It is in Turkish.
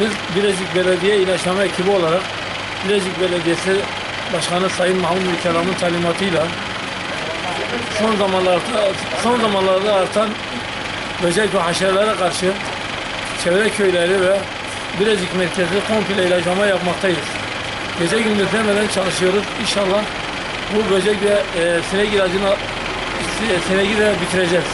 Biz Bilecik Belediye İlaçlama ekibi olarak Bilecik Belediyesi Başkanı Sayın Mahmut Mükerram'ın talimatıyla son zamanlarda son zamanlarda artan böcek ve haşerelere karşı çevre köyleri ve Bilecik merkezi komple ilaçlama yapmaktayız. Gece gündüz demeden çalışıyoruz. İnşallah bu böcek ve e, sinek ilacını e, sinek ile bitireceğiz.